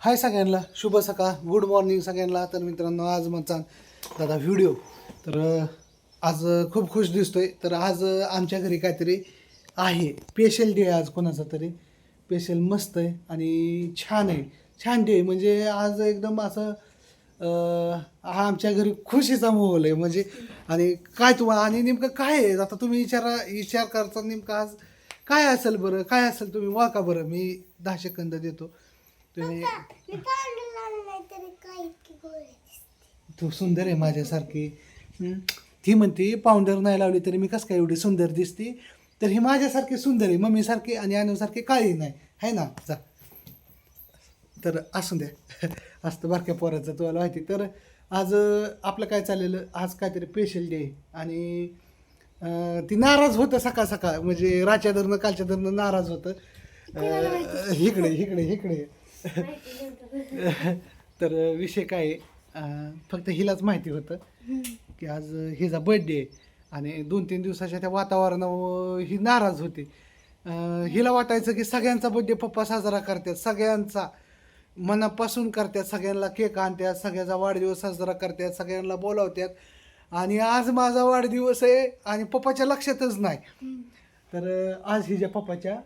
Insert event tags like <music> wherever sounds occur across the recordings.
हाय सगळ्यांना शुभ सकाळ गुड मॉर्निंग सगळ्यांना. तर मित्रांनो आज माझा दादा व्हिडिओ तर आज खूप खुश दिसतोय. तर आज आमच्या घरी काहीतरी आहे. स्पेशल डे आज कोणाचा तरी. स्पेशल मस्त आहे आणि छान आहे. छान डे म्हणजे आज एकदम असं हा आमच्या घरी खुशीचा माहोल आहे. म्हणजे आणि काय तुम्हाला आणि नेमकं काय आहे? आता तुम्ही विचारा विचार करता नेमकं आज काय असेल बरं? काय असेल तुम्ही? वाका बरं. मी दहा सेकंद देतो. तुम्ही तू सुंदर आहे माझ्यासारखी? ती म्हणते पावडर नाही लावली तरी मी कसं काय एवढी सुंदर दिसते? तर ही माझ्यासारखी सुंदर आहे मम्मीसारखी आणि अनुसारखी काळी नाही. आहे ना? जा. तर असू द्या. <laughs> असतं बारक्या पोराचं तुम्हाला माहिती. तर आज आपलं काय चाललेलं? आज काहीतरी स्पेशल डे आहे आणि ती नाराज होतं सकाळ सकाळ. म्हणजे राच्या धरणं कालच्या धरणं नाराज होतं. अं, इकडे इकडे इकडे. <laughs> तर विषय काय आहे? फक्त हिलाच माहिती होतं की आज हिचा बर्थडे आहे आणि दोन तीन दिवसाच्या त्या वातावरणावर ही नाराज होती. हिला वाटायचं की सगळ्यांचा बर्थडे पप्पा साजरा करतात सगळ्यांचा मनापासून करतात सगळ्यांना केक आणतात सगळ्याचा वाढदिवस साजरा करतात सगळ्यांना बोलावतात. आणि आज माझा वाढदिवस आहे आणि पप्पाच्या लक्षातच नाही. तर आज हिच्या पप्पाच्या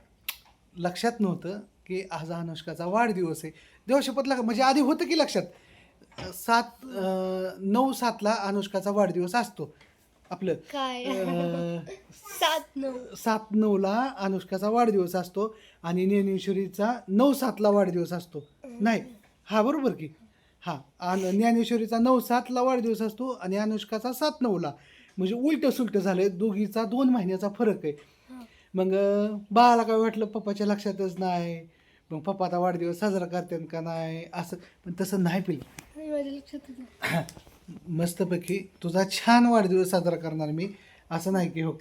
लक्षात नव्हतं. की आज अनुष्काचा वाढदिवस आहे. देवशपथला म्हणजे आधी होतं की लक्षात? सात नऊ सातला अनुष्काचा वाढदिवस असतो. आपलं काय? सात नऊ. सात नऊला अनुष्काचा वाढदिवस असतो आणि ज्ञानेश्वरीचा नऊ सातला वाढदिवस असतो. नाही? हा बरोबर की? हा आणि ज्ञानेश्वरीचा नऊ सातला वाढदिवस असतो आणि अनुष्काचा सात नऊला. म्हणजे उलटं सुलटं झालं दोघीचा दोन महिन्याचा फरक आहे. मग बाळाला काय वाटलं? पप्पाच्या लक्षातच नाही. मग पप्पा आता वाढदिवस साजरा करतात का नाही? असं पण तसं नाही पिलं माझ्या लक्षात होतं. <clears throat> मस्तपैकी तुझा छान वाढदिवस साजरा करणार मी. असं नाही की हो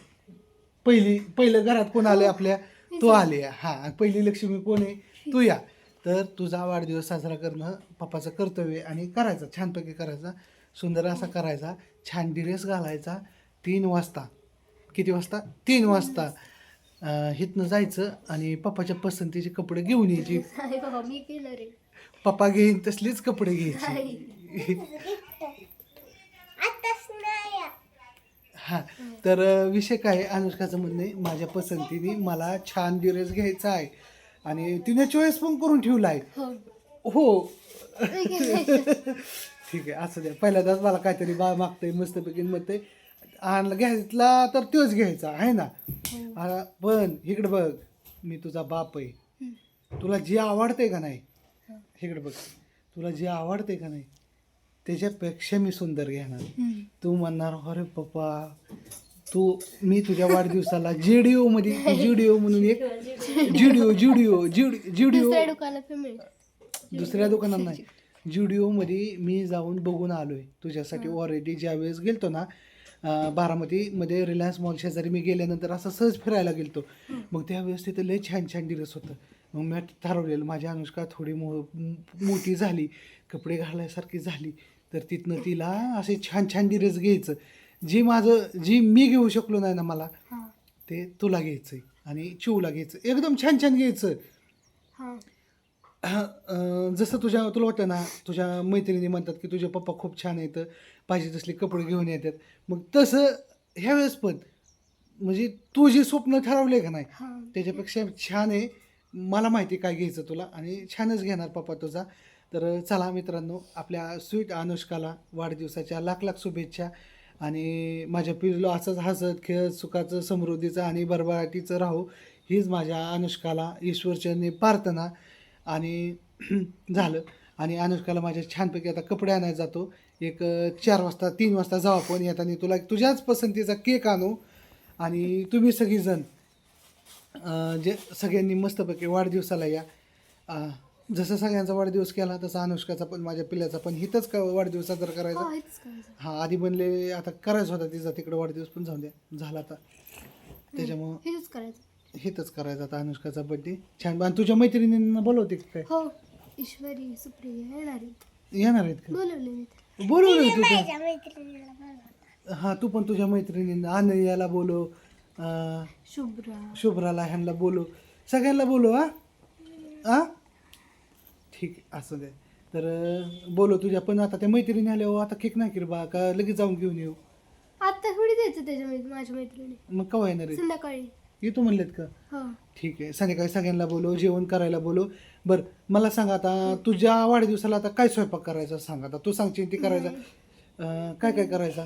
पहिली पहिलं घरात कोण आले आपल्या? तू आले हा पहिली लक्ष्मी कोण आहे? तू या. तर तुझा वाढदिवस साजरा करणं पप्पाचं कर्तव्य आहे आणि करायचं छानपैकी करायचा. सुंदर असा करायचा. छान ड्रेस घालायचा. तीन वाजता. किती वाजता? तीन वाजता. हिथनं जायचं आणि पप्पाच्या पसंतीचे कपडे घेऊन यायचे. नाही बाबा मी केलं रे. पप्पा घेईन तसलीच कपडे घ्यायचे. हा तर विषय काय आहे, अनुष्काचं म्हणणं आहे माझ्या पसंतीने मला छान ड्रेस घ्यायचा आहे आणि तिने चॉईस पण करून ठेवला आहे. हो. हो. <laughs> ठीक आहे असं द्या. पहिल्यांदाच मला काहीतरी बा मागतंय मस्तपैकी म्हणतंय. आणला घ्यायला तर तोच घ्यायचा आहे ना? आ, पण इकडे बघ मी तुझा बाप आहे. तुला जे आवडतंय का नाही इकडे बघ तुला जे आवडतंय का नाही त्याच्यापेक्षा मी सुंदर घेणार. तू म्हणणार अरे पप्पा तू मी तुझ्या वाढदिवसाला जेडीओ मध्ये जेडीओ म्हणून एक जुडिओ जुडिओ जुडिओ दुसऱ्या दुकानात मिळेल. दुसऱ्या दुकानात नाही. जुडिओमध्ये मी जाऊन बघून आलो आहे तुझ्यासाठी ऑलरेडी ज्यावेळेस गेलतो ना बारामतीमध्ये रिलायन्स मॉल शेजारी मी गेल्यानंतर असं सहज फिरायला गेलतो. मग त्यावेळेस तिथं लय छान छान ड्रेस होतं. मग मी ठरवलेलं माझी अनुष्का थोडी मो मोठी झाली कपडे घालायसारखी झाली तर तिथनं तिला असे छान छान ड्रेस घ्यायचं. जे माझं जी मी घेऊ शकलो नाही ना मला ते तुला घ्यायचं आणि चिवला घ्यायचं. एकदम छान छान घ्यायचं. हा अं, जसं तुझ्या तुला वाटतं ना तुझ्या मैत्रिणी म्हणतात की तुझे पप्पा खूप छान आहेत पाहिजे तसले कपडे घेऊन येतात. मग तसं ह्यावेळेस पण म्हणजे तू जे स्वप्न ठरवले का नाही हा. त्याच्यापेक्षा छान आहे. मला माहिती काय घ्यायचं तुला आणि छानच घेणार पप्पा तुझा. तर चला मित्रांनो आपल्या स्वीट अनुष्काला वाढदिवसाच्या लाख लाख शुभेच्छा आणि माझ्या पिल्लो असंच हसत खेळत सुखाचं समृद्धीचं आणि बरबराटीचं राहू हीच माझ्या अनुष्काला ईश्वरचरणी प्रार्थना. आणि <clears throat> झालं. आणि अनुष्काला माझ्या छानपैकी आता कपडे आणायला जातो. एक चार वाजता तीन वाजता जाऊ आपण. येताना तुला तुझ्याच पसंतीचा केक आणू. आणि तुम्ही सगळीजण जे सगळ्यांनी मस्तपैकी वाढदिवसाला या. जसं सगळ्यांचा वाढदिवस केला तसा अनुष्काचा पण माझ्या पिल्ल्याचा पण. हिथंच का वाढदिवस साजरा करायचा? हा. हा आधी बनले आता करायचा होता तिचा तिकडे वाढदिवस पण जाऊ द्या. झाला आता. त्याच्यामुळं हेच करायचं आता अनुष्काचा बड्डे छान. आणि तुझ्या मैत्रिणींना बोलवते का काय? हो. ईश्वरी सुप्रिया येणार आहेत. येणार आहेत का? बोलवले तुझ्या हा तू पण तुझ्या मैत्रिणींना अनयाला बोलव अं, शुभ्रा. शुभ्राला ह्यांना बोलव. सगळ्यांना बोलव हा? हा? ठीक आहे असं दे. तर अं, बोलो तुझ्या. पण आता त्या मैत्रिणी आल्यावर आता केक नाही की रे बा का लगेच जाऊन घेऊन येऊ? आता थोडी द्यायचं त्याच्या मै- माझ्या मैत्रिणी. मग केव्हा येणार आहे संध्याकाळी. येतो म्हणलेत का? हा. ठीक आहे. संध्याकाळी सगळ्यांना बोलव जेवण करायला बोलव. बरं मला सांग आता तुझ्या वाढदिवसाला आता काय स्वयंपाक करायचा सांग आता? तू सांगशील ती करायचा. अं, काय काय करायचा?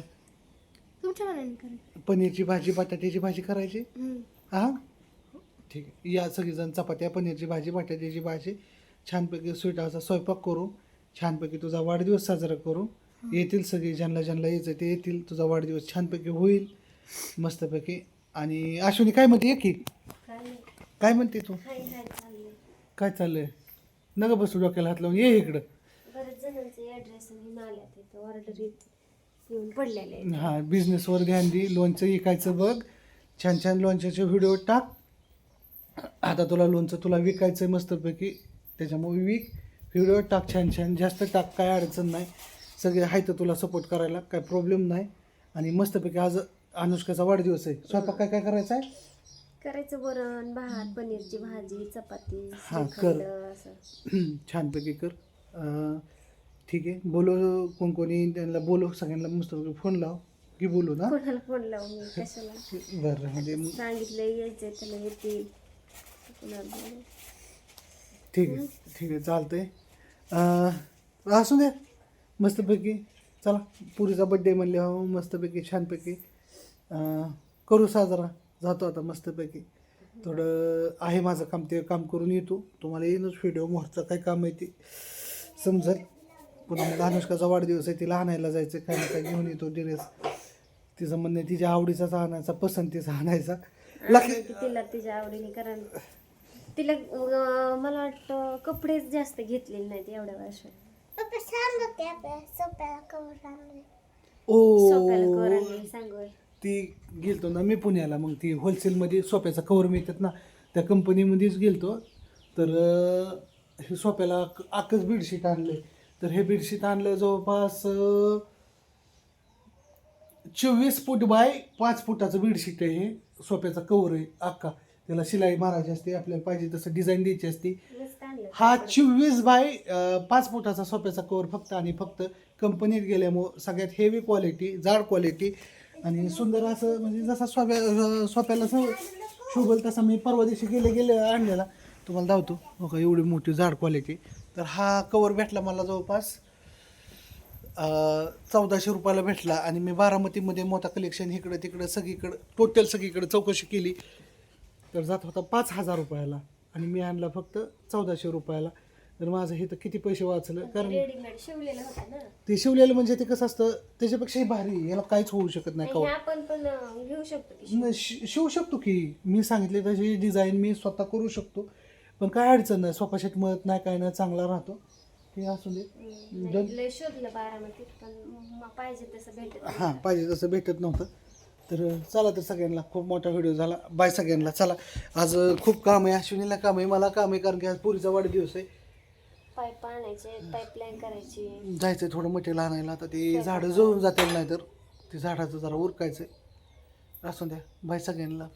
तुमच्या मनाने करा पनीरची भाजी बटाट्याची भाजी करायची? हम्म. हा? ठीक आहे. या सगळीजण चपात्या पनीरची भाजी बटाट्याची भाजी. छानपैकी स्वीटाचा स्वयंपाक करू. छानपैकी तुझा वाढदिवस साजरा करू. येतील सगळे ज्यांना ज्यांना यायचं ते येतील. तुझा वाढदिवस छानपैकी होईल. मस्तपैकी आणि अश्विनी काय म्हणते? ये की. काय म्हणते तू? काय चाललंय? नका बसू डोक्याला हात लावून. ये इकडं. बरेच जणांचे ॲड्रेस आणि आल्या तिथं ऑर्डर येऊन पडलेले आहेत. हां बिझनेसवर ध्यान दे लोणचं विकायचं बघ. छान छान लोणच्याचे व्हिडिओ टाक. आता तुला लोणचं तुला विकायचं मस्तपैकी. त्याच्यामुळे विक. व्हिडिओ टाक छान छान. जास्त टाक काय अडचण नाही. सगळे आहे तर तुला सपोर्ट करायला काय प्रॉब्लेम नाही. आणि मस्तपैकी आज अनुष्काचा वाढदिवस आहे. स्वयंपाक काय काय करायचा आहे करायचं वरण भात पनीरची भाजी चपाती हा, श्रीखंड कर. असं. <clears throat> छानपैकी कर. अं, ठीक आहे. बोलो कोण कोणी त्यांना बोलो सगळ्यांना मस्तपैकी फोन लाव. की बोलू ना? कोणाला फोन लावून मी? कशाला? <laughs> बरं म्हणजे मग सांगितलं यायचंय त्याला येतील. कोणाला बोलू. ठीक आहे ठीक आहे चालतंय. अं, असू दे. मस्तपैकी. चला पुरीचा बड्डे म्हणले हो मस्तपैकी छानपैकी. करू साजरा जातो आता मस्तपैकी. थोडं आहे माझं काम ते काम करून येतो. तुम्हाला येईनच व्हिडिओ मोहरचं काय काम आहे ते समजेल. पुन्हा मग अनुष्काचा वाढदिवस आहे तिला आणायला जायचं काय ना काय घेऊन येतो ड्रेस तिचं म्हणणं तिच्या आवडीचाच आणायचा पसंतीचा आणायचा. तिला तिच्या आवडीने कारण तिला मला वाटतं कपडेच जास्त घेतलेले नाहीत एवढ्या वर्षात. सोप्याला ओ. सांगू ती गेलतो ना मी पुण्याला. मग ती होलसेलमध्ये सोप्याचा कवर मिळतात ना त्या कंपनीमध्येच गेलतो. तर हे सोप्याला अख्खंच बेडशीट आणलं तर हे बेडशीट आणलं जवळपास चोवीस फूट बाय पाच फुटाचं बेडशीट आहे हे. सोप्याचा कवर आहे अख्खा. त्याला शिलाई मारायची असते आपल्याला पाहिजे तसं डिझाईन द्यायची असते. हा चोवीस बाय पाच फुटाचा सोप्याचा कवर फक्त आणि फक्त कंपनीत गेल्यामुळं सगळ्यात हेवी क्वालिटी जाड क्वालिटी आणि सुंदर असं म्हणजे जसा सोप्या सोप्याला असं शोभल तसा मी परवा दिवशी गेले गेले आणलेला. तुम्हाला धावतो हो का एवढी मोठी झाड क्वालिटी तर हा कवर भेटला मला जवळपास चौदाशे रुपयाला भेटला. आणि मी बारामतीमध्ये मोठा कलेक्शन इकडं तिकडं सगळीकडं टोटल सगळीकडं चौकशी केली. तर जात होता पाच हजार रुपयाला. आणि मी आणला फक्त चौदाशे रुपयाला. तर माझं हे तर किती पैसे वाचलं? कारण रेडीमेड शिवलेलं होतं ना. ते शिवलेलं म्हणजे ते कसं असतं त्याच्यापेक्षाही भारी आहे. याला काहीच होऊ शकत नाही हे कवा आपण पण अं, घेऊ शकतो की न- शि- शिवू शकतो की. मी सांगितले तशी डिझाईन मी स्वतः करू शकतो. पण काय अडचण नाही. सोफा सेट मिळत नाही काय नाही चांगला राहतो. हे असू दे. हम्म, जर- नाही, लय शोधलं बारामतीत पण म- पाहिजे तसं भेटत नाही. हां पाहिजे तसं भेटत नव्हतं. तर चला तर सगळ्यांना खूप मोठा व्हिडिओ झाला. बाय सगळ्यांना. चला आज खूप काम आहे. अश्विनीला काम आहे मला काम आहे कारण की आज पुरीचा वाढदिवस आहे. पाईप आणायचे पाईपलाईन करायची. जायचं थोडं मटेरियल आणायला आता ते झाडं जळून जातील नाही तर ते झाडाचं जरा उरकायचं असू द्या बाय सगळ्यांना.